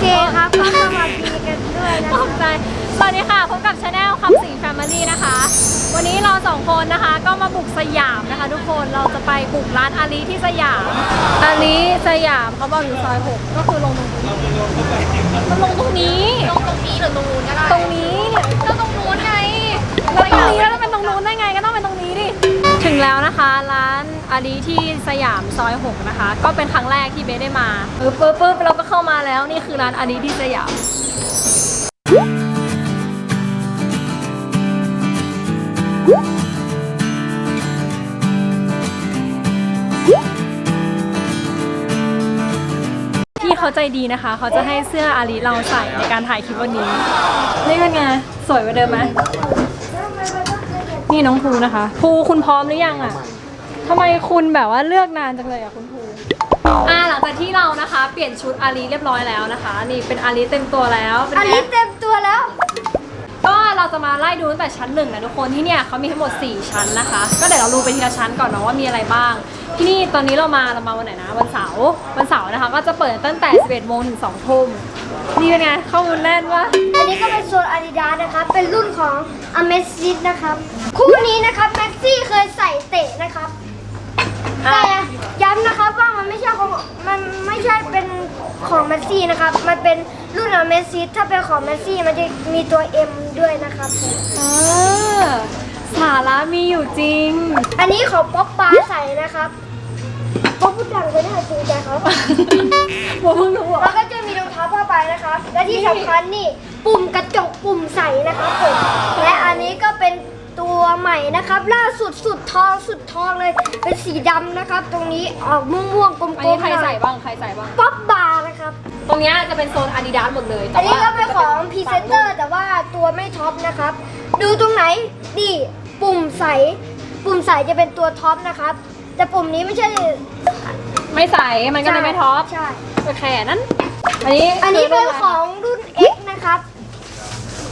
เคครับก็สวัสดีกันด้วยนะตกใจสวัสดีค่ะพบกับชาแนลคำสิงแฟมิลี่นะคะ วันนี้เราสองคนนะคะก็มาบุกสยามนะคะ ทุกคนเราจะไปบุกร้านอาลีที่สยามอาลีสยามเขาบอกอยู่ซอยหกก็คือลงตรงนี้มันลงตรงนี้ ตรงตรงนี้หรือตรงนู้นก็ได้ตรงนี้เนี่ยก็ตรงนู้นไงแล้วตรงนี้แล้วจะเป็นตรงนู้นได้ไงก็ต้องเป็นตรงนี้ดิ ถึงแล้วนะคะร้านอาลีที่สยามซอย 6 นะคะ ก็เป็นครั้งแรกที่เบสได้มาปึ๊บปึ๊บปึ๊บเราก็เข้ามาแล้วนี่คือร้านอาลีที่สยาม พี่เขาใจดีนะคะ เขาจะให้เสื้ออาลีเราใส่ในการถ่ายคลิปวันนี้ นี่เป็นไง สวยกว่าเดิมไหมนี่น้องภูนะคะ ภูคุณพร้อมหรือยังอะ ทำไมคุณแบบว่าเลือกนานจังเลยอะคุณภูอ่าหลังจากที่เรานะคะ เปลี่ยนชุดอาลีเรียบร้อยแล้วนะคะ นี่เป็นอาลีเต็มตัวแล้วเป็นอันไง นี้เต็มตัวแล้ว ก็เราจะมาไล่ดูตั้งแต่ชั้นหนึ่งนะทุกคนที่เนี่ยเขามีทั้งหมด 4 ชั้นนะคะ ก็เดี๋ยวเราดูไปทีละชั้นก่อนเนาะว่ามีอะไรบ้าง ที่นี่ตอนนี้เรามาเรามาวันไหนนะวันเสาร์วันเสาร์นะคะ ก็จะเปิดตั้งแต่ 11โมงถึง2ทุ่มนี่เป็นไงข้อมูลแน่นวะอันนี้ก็เป็นโซนอาดิดาสนะครับ เป็นรุ่นของ a m a z i c นะครับคู่นี้นะครับแม็กซี่เคยใส่เตะนะครับ อะ แต่ย้ำนะครับว่ามันไม่ใช่ของมันไม่ใช่เป็น ของแมสซี่นะครับ มันเป็นรุ่นอเมซิถ้าเป็นของแมสซี่มันจะมีตัว M ด้วยนะครับผมเออสาระมีอยู่จริง อันนี้ของป๊อปปาใส่นะครับป๊อปพูดดังไปได้จริงใจเขาผมเพิ่งรู้แล้วก็จะมีรองเท้าผ้าใบนะครับ และที่สำคัญนี่ปุ่มกระจกปุ่มใสนะครับผมและอันนี้ก็เป็น ตัวใหม่นะครับล่าสุดสุดทองสุดทองเลย เป็นสีดำนะครับ ตรงนี้ออกม่วงๆกลมอันนี้ๆใครหน่ใส่อยบ้างใครใส่บ้าง ป๊อปบาร์นะครับ ตรงเนี้ยจะเป็นโซนอาดิดาสหมดเลยแต่อันนี้ว่าก็เป็นของพรีเซนเตอร์แต่ว่าตัวไม่ท็อปนะครับ ดูตรงไหนนี่ปุ่มใส ปุ่มใสจะเป็นตัวท็อปนะครับ แต่ปุ่มนี้ไม่ใช่ไม่ใส่มันก็เลยไม่ท็อปใช่ไปแค่นั้น อันนี้อันนี้เป็นคืของรุ่น X นะครับ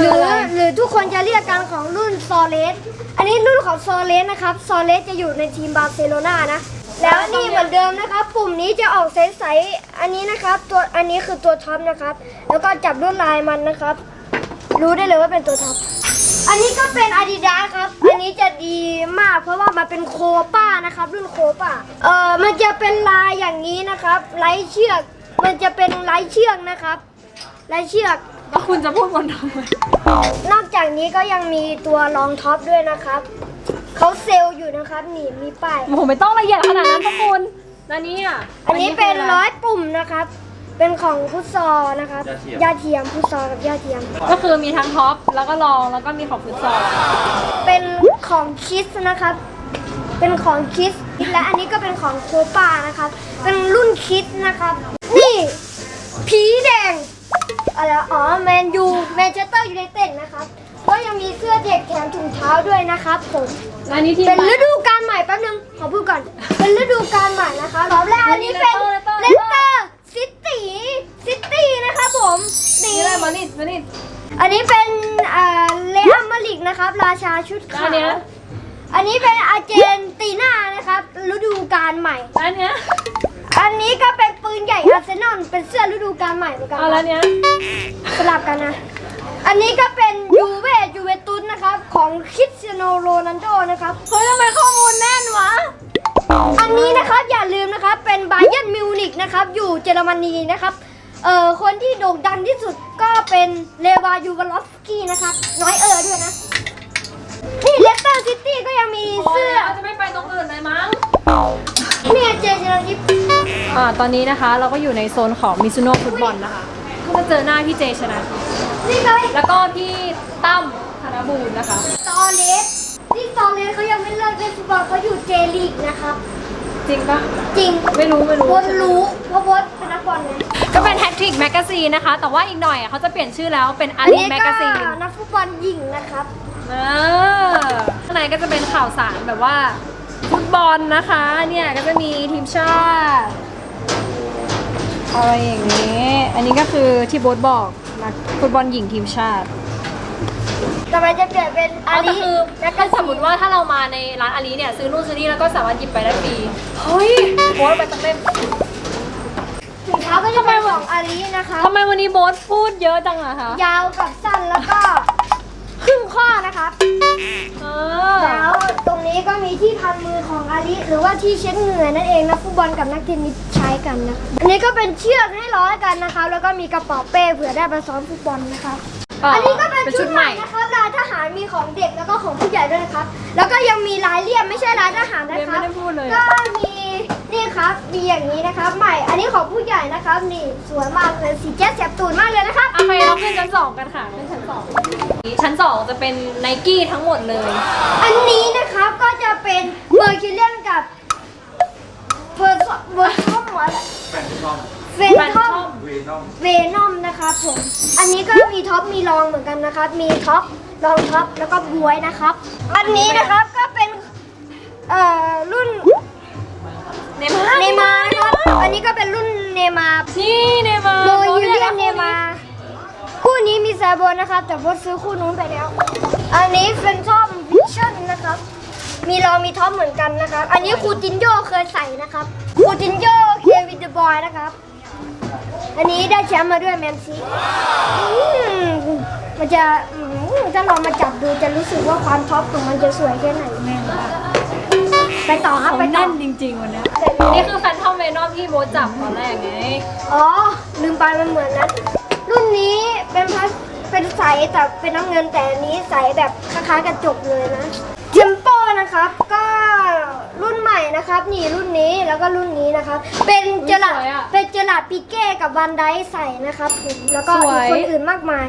หคือรืออะไรหรือทุกคนจะเรียกกันของรุ่นซอเลส อันนี้รุ่นของซอเลสนะครับ ซอเลสจะอยู่ในทีมบาร์เซโลนานะ แล้วนี่เหมือนเดิมนะครับ ปุ่มนี้จะออกใสๆ อันนี้นะครับ ตัวอันนี้คือตัวท็อปนะครับ แล้วก็จับลวดลายมันนะครับ รู้ได้เลยว่าเป็นตัวท็อป อันนี้ก็เป็น Adidas ครับ อันนี้จะดีมาก เพราะว่ามันเป็นโคป้านะครับ รุ่นโคป้า เอ่อมันจะเป็นลายอย่างนี้นะครับไร้เชือก มันจะเป็นไร้เชือกนะครับไร้เชือก แล้วคุณจะพูดบนทำไมนอกจากนี้ก็ยังมีตัวรองท็อปด้วยนะครับเขาเซลล์อยู่นะครับนี่มีป้ายผมไม่ต้องละเอียดขนาดนั้นทุกคนแล้วนี่อะอันนี้เป็นคืะไร้อยปุ่มนะครับ เป็นของพุทซอลนะครับย่าเทียมพุทซอลกับย่าเทียม ก็คือมีทั้งท็อปแล้วก็รองแล้วก็มีของฟุตซอลเป็นของคิสนะครับ เป็นของคิสและอันนี้ก็เป็นของโคป้านะครับ เป็นรุ่นคิสนะครับ นี่ผีแดง อะไรวะอ๋อแมนยูแมนเชสเตอร์ยูไนเต็ดนะครับก็ยังมีเสื้อเด็กแถมถุงเท้าด้วยนะครับผมและอันนี้ที่เป็นฤดูกาลใหม่แป๊บนึงขอพูดก่อน เป็นฤดูกาลใหม่นะคะรอบแรกอันนี้เป็นเลสเตอร์ซิตี้ซิตี้นะครับผมนี่นี่อะไรมานิดมานิดอันนี้เป็นอ่าเลอัมมาลิกนะครับ ราชาชุดแล้วขาอันเนี้ยวอันนี้เป็นอาร์เจนตินานะครับฤดูกาลใหม่แล้วอันเนี้ย อันนี้ก็เป็นปืนใหญ่อาร์เซนอลเป็นเสื้อฤดูกาลใหม่เหมือนกันเอาแล้วเนี้ยสลับกันนะ อันนี้ก็เป็นยูเวยูเวตุสนะครับ ของคริสเตียโนโรนัลโดนะครับ เฮ้ยทำไมข้อมูลแน่นวะ อันนี้นะครับอย่าลืมนะครับ เป็นบาเยิร์นมิวนิกนะครับ อยู่เยอรมนีนะครับ เอ่อคนที่โด่งดังที่สุดก็เป็นเลวายูวาลอฟสกี้นะครับ น้อยเออด้วยนะ นี่เลสเตอร์ซิตี้ก็ยังมีพอเสื้อแล้วจะไม่ไปตรงอื่นเลยมั้ง นี่ไงเจชนาทิพย์อ่าตอนนี้นะคะเราก็อยู่ในโซนของมิซูโน่ฟุตบอลนะคะก็จะเจอหน้าพี่เจชนะนี่เลยแล้วก็พี่ตั้มธนบูรณ์นะคะ ตอเลสนี่ตอเลสเขายังไม่เลิกเล่นฟุตบอลเขาอยู่เจลีกนะครับ จริงปะจริงไม่รู้ไม่รู้บนรู้เพราะบดเป็นนักบอลไงก็เป็นแฮ t ทริกแมกกาซีนนะคะ แต่ว่าอีกหน่อยอะเขาจะเปลี่ยนชื่อแล้วเป็นอาอันรีนี้แมกก็กาซีนนักฟุตบอลหญิงนะครับ เออข้างในก็จะเป็นข่าวสารแบบว่า ฟุตบอลนะคะเนี่ยก็จะมีทีมชาติอะไรอย่างนี้ อันนี้ก็คือที่โบ๊ทบอกนะฟุตบอลหญิงทีมชาติ ต่อไปจะเปลี่ยนเป็นอาก็ลีคือแมกกาถ้าซีสมมติว่าถ้าเรามาในร้านอาลีเนี่ยซื้อนู่นซื้อนี่แล้วก็สามารถหยิบไปได้ฟรีเฮ้ยโบ๊ทไปสักเล่มถุงเท้าก็จะเป็นของอาลีนะคะทำไมวันนี้โบ๊ทพูดเยอะจังอะคะ ยาวกับสั้นแล้วก็ค รึ่งข้อนะครับ เออ แล้วตรงนี้ก็มีที่พันมือของอาลีหรือว่าที่เช็ดเหงื่อนั่นเองนะฟุตบอลกับนักเทนนิสใช้กันนะคะอันนี้ก็เป็นเชือกให้ร้อยกันนะคะ แล้วก็มีกระเป๋าเป้เผื่อได้ไปซ้อมฟุตบอลนะคะอันนี้ก็เป็นชุดใหม่นะครับลายทหารมีของเด็กแล้วก็ของผู้ใหญ่ด้วยนะครับ แล้วก็ยังมีลายเลี่ยมไม่ใช่ลายทหารนะเบนครัไม่บได้พูดเลยก็มี นี่ครับมีอย่างนี้นะครับใหม่ อันนี้ของผู้ใหญ่นะครับ นี่สวยมากเลยสีแจ๊สแสบตูนมากเลยนะครับโอเคเราขึ้นชั้นสองกันค่ะขึ้นชั้นสองชั้นสองจะเป็นไนกี้ทั้งหมดเลย อันนี้นะครับก็จะเป็นเบอร์คิเลียนกับเพอร์เบอร์ทอมอะไรแฟนทอมเฟนทอมเวนอมเวนอมนะครับผมอันนี้ก็มีท็อปมีรองเหมือนกันนะครับ มีท็อปรองท็อปแล้วก็บวยนะครับ อันนี้นะครับก็เป็นเอ่อรุ่น เนมาเนมาร์นะครับ อันนี้ก็เป็นรุ่นเนมาร์นี่เนมาโดยยูเลียนเนมาร์คู่นี้มีแซโบนะครับแต่พดซื้อคู่นู้นไปแล้ว อันนี้เฟนทอมวิชั่นนะครับ มีรองมีท็อปเหมือนกันนะครับ อันนี้ครูจินโยเคยใส่นะครับครูจินโยเควินเดอะบอยนะครับ อันนี้ได้แชมป์มาด้วยแมนซีอืมมันจะอืมถ้าลองมาจับดูจะรู้สึกว่าความท็อปของมันจะสวยแค่ไหนแม่ ไปต่อครับเขาไปต่อแน่นจริงๆวันเนี้ยนี่คือแฟนทอมเวนอมที่โบ๊ทจับตอนแรกไง อ๋อ ลืมไปมันเหมือนนั้นรุ่นนี้เป็นพลาสเป็นใสแต่เป็นน้ำเงินแต่อันนี้ใสแบบคล้ายๆกระจกเลยนะเทมโปนะครับ ก็รุ่นใหม่นะครับ นี่รุ่นนี้แล้วก็รุ่นนี้นะครับ เป็นเจลาดเป็นเจลาดปิเก้กับวันไดใส่นะครับผมแล้วก็อีกคนอื่นมากมาย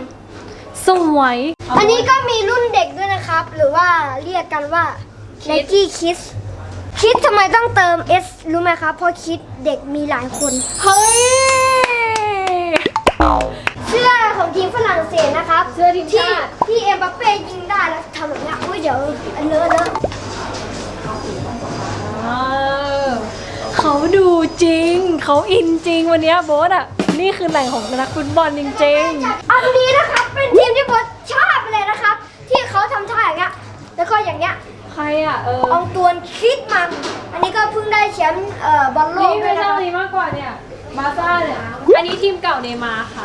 สวยอันนี้ก็มีรุ่นเด็กด้วยนะครับ หรือว่าเรียกกันว่า Nike Kids คิดทำไมต้องเติม S รู้ไหมครับเพราะคิดเด็กมีหลายคน เฮ้ย เสื้อของทีมฝรั่งเศสนะครับเสื้อทีมที่ชาติ ที่เอ็มบัปเป้ยิงได้แล้วทำแบบเนี้ยอุ้ยเดี๋ยวอันเลอะเลอะเออเขาดูจริง เขาอินจริงวันเนี้ยโบ๊ทอะ นี่คือแหล่งของนักฟุตบอลจริงอันนี้นะครับเป็นทีมที่ผมชอบเลยนะครับ ที่เขาทำท่าอย่างเงี้ยแล้วก็อย่างเงี้ยๆ ใครอะเอออองตวนคิดมัน อันนี้ก็เพิ่งได้แชมป์เอ่อบอลโลนี่กด้ไม่วยนะใช่ครับนี้มากกว่าเนี่ยบาซ่าเนี่ยอันนี้ทีมเก่าเนย์มาร์ค่ะ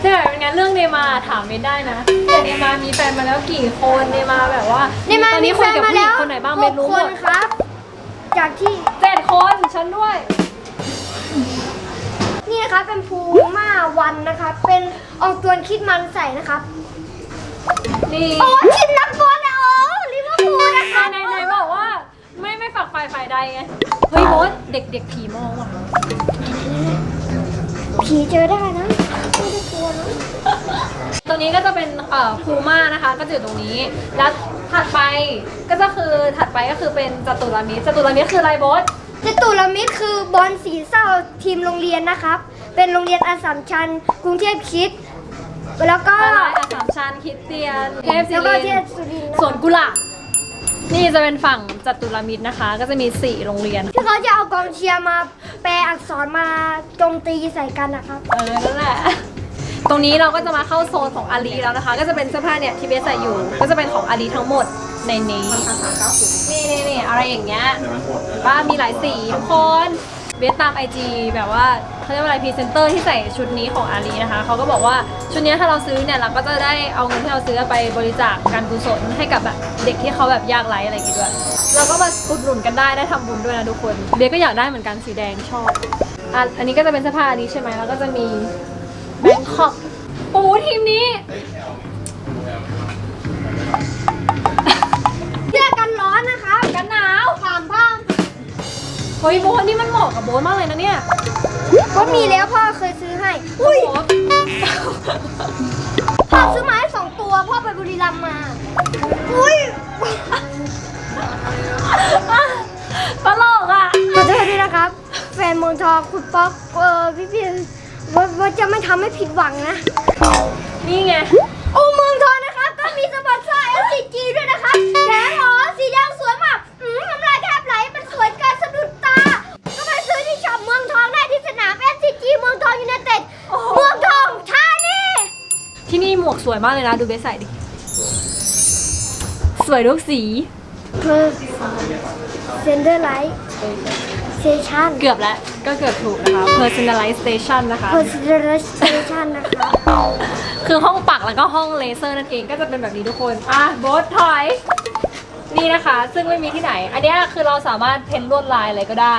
ใช่ไหมเป็นงั้นเรื่องเนย์มาร์ถามไม่ได้นะแต่เนย์มาร์มีแฟนมาแล้วกี่คนเนย์มาร์แบบว่านี่มันตอนมีนี้แฟคุยนกับมาผู้หญิแล้งวคนไหนบ้างหไม่กรู้คหมนดครับ จากที่เจ็ดคนฉันด้วย นี่นะครับเป็นพูม่าวันนะครับเป็นอองตวนคิดมันใส่นะครับ นี่ โอ้ทีมนักบอล ไม่ฝักฝ่ายฝ่ายใดไง เฮ้ยโบ๊ทเด็กเด็กผีมองว่ะผีเจอได้นะไม่ได้กลัวนะตรงนี้ก็จะเป็นเอ่อพูม่านะคะ ก็จะอยู่ตรงนี้ แล้วถัดไปก็จะคือถัดไปก็คือเป็นจตุรมิตรจตุรมิตรคืออะไรโบ๊ทจตุรมิตรคือบอลสีเศร้าทีมโรงเรียนนะครับ เป็นโรงเรียนอัสสัมชัญกรุงเทพคริด แล้วก็อะไรอาสามชันคริดเตียนเทพศิแล้วก็ริเทนพสุรินทร์นะ สวนกุหลาบ นี่จะเป็นฝั่งจตุรมิตรนะคะ ก็จะมีสี่โรงเรียน ที่เขาจะเอากองเชียร์มาแปลอักษรมาโจมตีใส่กันนะครับเออนั่นแหละ ตรงนี้เราก็จะมาเข้าโซนของอาลีแล้วนะคะ ก็จะเป็นเสื้อผ้าเนี่ยที่เบสใส่อยู่ ก็จะเป็นของอาลีทั้งหมดในนี้นี่นี่นี่อะไรอย่างเงี้ยว่ามีหลายสีทุกคน เบสตามไอจีแบบว่าเขาเรียกว่าอะไรพรีเซนเตอร์ที่ใส่ชุดนี้ของอาลีนะคะเขาก็บอกว่าชุดเนี้ยถ้าเราซื้อเนี่ยเราก็จะได้เอาเงินที่เราซื้อไปบริจาคการกุศลให้กับแบบเด็กที่เขาแบบยากไร้อะไรอย่างงี้ด้วย เราก็มาอุดหนุนกันได้ได้ทำบุญด้วยนะทุกคนเบสก็อยากได้เหมือนกันสีแดงชอบอะอันนี้ก็จะเป็นเสื้อผ้าอันนี้ใช่ไหมแล้วก็จะมีแบงคอกปูทีมนี้เสื้อกันร้อนนะครับกันหนาวถามบ้างเฮ้ยโบทนี่มันเหมาะกับโบทมากเลยนะเนี่ยก็มีแล้วพ่อเคยซื้อให้ อุ้ยโบ๊ทพ่อซื้อมาให้สองตัวพ่อไปบุรีรัมย์มา อุ้ยตลกอะขอโทษด้วยนะครับ แฟนเมืองทองคุณป๊อกเออพี่พี่ว่าว่าจะไม่ทำให้ผิดหวังนะ นี่ไง โอ้เมืองทองนะครับ ก็มีสปอนเซอร์ LCG ด้วยนะครับแขนหอสีแดง วกสวยมากเลยนะ ดูเบสใส่ดิ สวยทุกสีเซนเดอร์ไลท์ personalization เกือบแล้ว ก็เกือบถูกนะคะ personalization นะคะ personalization นะคะคือห้องปักแล้วก็ห้องเลเซอร์นั่นเองก็จะเป็นแบบนี้ทุกคน อะโบทถอย นี่นะคะ ซึ่งไม่มีที่ไหน อันเนี้ยคือเราสามารถเพ้นลวดลายอะไรก็ได้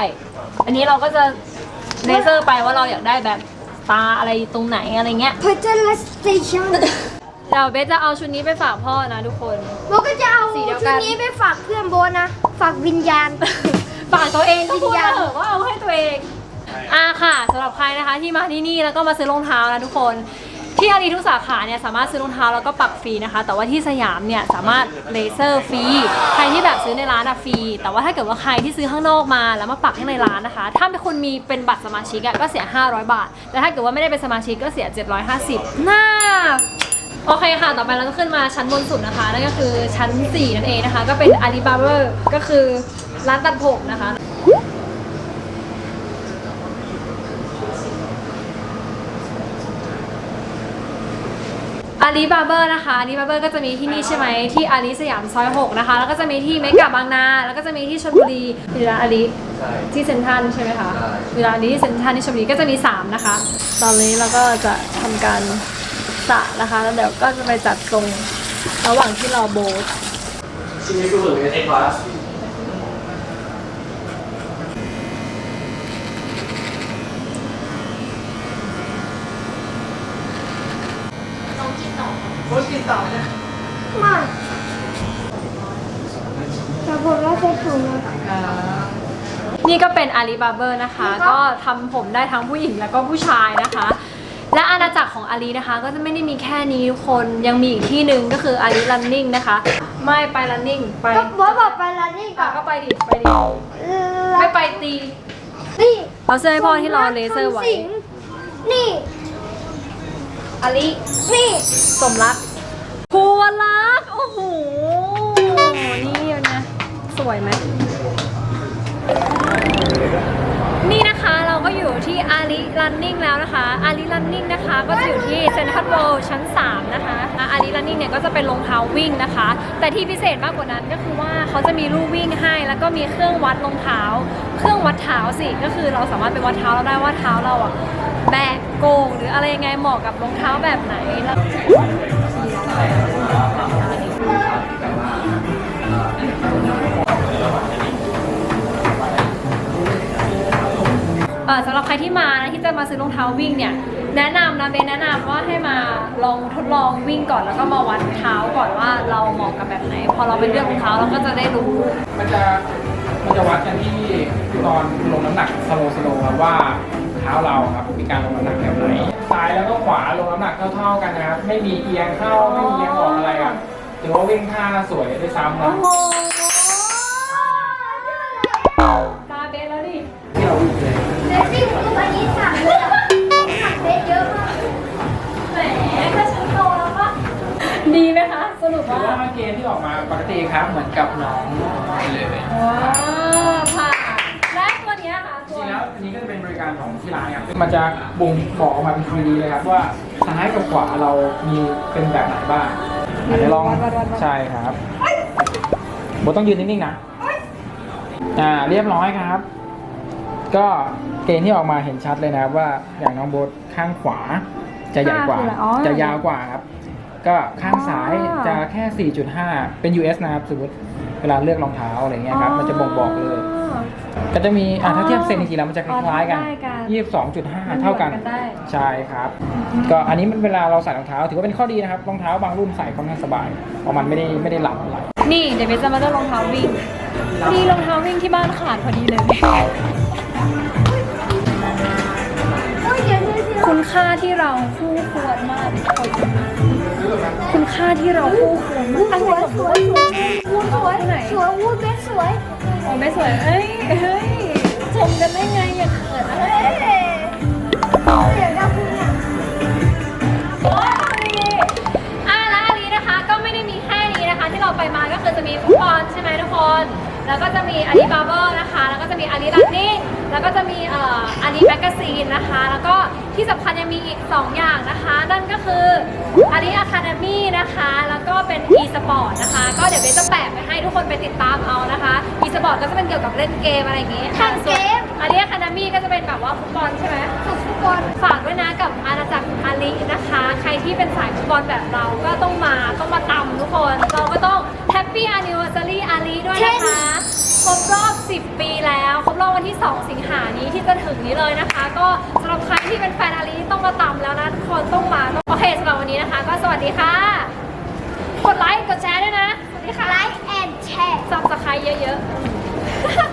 อันนี้เราก็จะเลเซอร์ไปว่าเราอยากได้แบบตาอะไรตรงไหนอะไรเงี้ย personalization เดี๋ยวเบสจะเอาชุดนี้ไปฝากพ่อนะทุกคน โบก็จะเอาสีเดียวชุกัดนนี้ไปฝากเพื่อนโบนะ ฝากวิญญาณ ฝากตัวเองก็วิพูญดญาณเถอะว่าเอาให้ตัวเอง อะค่ะสำหรับใครนะคะที่มาที่นี่แล้วก็มาซื้อรองเท้านะทุกคน ที่อารีทุกสาขาเนี่ยสามารถซื้อรองเท้าแล้วก็ปักฟรีนะคะ แต่ว่าที่สยามเนี่ยสามารถเลเซอร์ฟรีใครที่แบบซื้อในร้านอะฟรีแต่ว่าถ้าเกิดว่าใครที่ซื้อข้างนอกมาแล้วมาปักข้างในร้านนะคะ ถ้าเป็นคนมีเป็นบัตรสมาชิกอะก็เสีย 500 บาทแต่ถ้าเกิดว่าไม่ได้เป็นสมาชิกก็เสีย 750น่า โอเคค่ะ ต่อไปเราก็ขึ้นมาชั้นบนสุดนะคะ นั่นก็คือชั้น 4 นั่นเองนะคะ ก็เป็น Alibaba ก็คือร้านตัดผมนะคะ อาลีบาร์เบอร์นะคะอาลีบาร์เบอร์ก็จะมีที่นี่ใช่ไหมที่อาลีสยามซอย 6 นะคะ แล้วก็จะมีที่เมกะบางนา แล้วก็จะมีที่ชลบุรีมีร้านอาลีที่เซ็นทรัลใช่ไหมคะมีร้านอาลีที่เซ็นทรัลที่ชลบุรีก็จะมี 3 นะคะ ตอนนี้เราก็จะทำการะนะคะ แล้วเดี๋ยวก็จะไปจัดทรงระหว่างที่รอโบสทชิ้นนี้ก็เหมือนไสโค้กินต่อนะไม่แต่ผมว่าจะถูกนี่ก็เป็นอาลีบาเบอร์นะคะ ก็ทำผมได้ทั้งผู้หญิงแล้วก็ผู้ชายนะคะ และอาณาจักรของอาลีนะคะ ก็จะไม่ได้มีแค่นี้ทุกคนยังมีอีกที่หนึ่งก็คืออาลีรันนิ่งนะคะ ไม่ไปรันนิ่งไปก็โบทบอกไปแล้วนี่ก่อะอนก็ไปดิไปดิไม่ไปตีนี่เอาเสื้อให้พ่อที่รอเลเซอร์ไว้สิงนี่ อาลีนี่ สมรักภูวรักษ์โอ้โห นี่นะ สวยไหม อาลีรันนิ่งแล้วนะคะ อาลีรันนิ่งนะคะ ก็จะอยู่ที่เซ็นทรัลเวิลด์ชั้น 3 นะคะ อาลีรันนิ่งเนี่ยก็จะเป็นรองเท้าวิ่งนะคะ แต่ที่พิเศษมากกว่านั้นก็คือว่าเขาจะมีลู่วิ่งให้ แล้วก็มีเครื่องวัดรองเท้า เครื่องวัดเท้าสิ ก็คือเราสามารถไปวัดเท้าเราได้ว่าเท้าเราอะแบกโกงหรืออะไรยังไงเหมาะกับรองเท้าแบบไหนแล้ว สำหรับใครที่มานะที่จะมาซื้อรองเท้าวิ่งเนี่ยแนะนำนะเบนแนะนำว่าให้มาลองทดลองวิ่งก่อนแล้วก็มาวัดเท้าก่อนว่าเราเหมาะกับแบบไหน พอเราไปเลือกรองเท้าเราก็จะได้รู้มันจะมันจะวัดกันที่ตอนลงน้ำหนักสโลสโลครับว่าเท้าเราครับมีการลงน้ำหนักแบบไหนซ้ายแล้วก็ขวาลงน้ำหนักเท่าๆกันนะครับไม่มีเอียงเข้าไม่มีเอียงออกอะไรอะถือว่าวิ่งท่าสวยด้วยซ้ำนะตาเบนแล้วดิ ที่เราวิ่งเลย เซ็ตติ้งคืออันนี้สั่งเลยอะสั่งเซ็ตเยอะมากแหมก็ฉันโตแล้วปะดีไหมคะ สรุปถือว่าว่าเกณฑ์ที่ออกมาปกติครับเหมือนกับน้องเลย ว้าวผ่านและตัวเนี้ยค่ะจตัวริงๆแล้วอันนี้ก็จะเป็นบริการของที่ร้านครับ มันจะบ่งบอกออกมาเป็น 3D เลยครับว่าซ้ายกับขวาเรามีเป็นแบบไหนบ้างอาจจะเดี๋ยวลองใช่ครับโบต้องยืนนิ่งๆนะ อ่าเรียบร้อยครับ ก็ เกณฑ์ที่ออกมาเห็นชัดเลยนะครับว่าอย่างน้องโบทข้างขวาจะใหญ่กว่าจะยาวกว่าครับ ก็ข้างซ้ายจะแค่ 4.5 เป็น US นะครับสมมติเวลาเลือกรองเท้าอะไรเงี้ยครับมันจะบ่งบอกเลย ก็จะมีอ่าถ้าเทียบเซนจริงๆแล้วมันจะคล้ายๆกัน 22.5 เท่ากันได้ใช่ครับ ก็อันนี้มันเวลาเราใส่รองเท้าถือว่าเป็นข้อดีนะครับรองเท้าบางรุ่นใส่ค่อนข้างสบายเพราะมันไม่ได้ไม่ได้หลับอะไรนี่เดี๋ยวเบนจะมาเลือกรองเท้าวิ่งนี่รองเท้าวิ่งที่บ้านขาดพอดีเลย คุณค่าที่เราคู่ควรมาก คุณค่าที่เราคู่ควรมากสวยสวยสวยวูดสวยไหนสวยวูดเบสสวยโอ้ไม่สวยเอ้ยเฮ้ยชมกันได้ไงอย่าเขินเฮ้ย ที่สำคัญยังมีอีก 2 อย่างนะคะ นั่นก็คืออารีอะคาเดมี่นะคะ แล้วก็เป็น e สปอร์ตนะคะ ก็เดี๋ยวเบสจะแปะไปให้ทุกคนไปติดตามเอานะคะ e สปอร์ตก็จะเป็นเกี่ยวกับเล่นเกมอะไรอย่างงี้แข่งเกม อารีอะคาเดมี่ก็จะเป็นแบบว่าฟุตบอลใช่ไหมฟุตบอลฝากด้วยนะกับอาณาจักรอาลีนะคะ ใครที่เป็นสายฟุตบอลแบบเราก็ต้องมาต้องมาตำทุกคน เราก็ต้องแฮปปี้ a n n i v e r s a r y อาลีด้วยนะคะค รบรอบ 10 ปีแล้ว ครบรอบวันที่ 2 สิงหานี้ที่จะถึงนี้เลยนะคะ ก็สำหรับใครที่เป็นแฟนอาลีต้องมาตำแล้วนะทุกคนต้องมาต้องโอเคสำหรับวันนี้นะคะ ก็สวัสดีค่ะ กดไลค์กดแชร์ด้วยนะ สวัสดีค่ะ ไลค์แอนด์แชร์ซับสไครต์เยอะๆ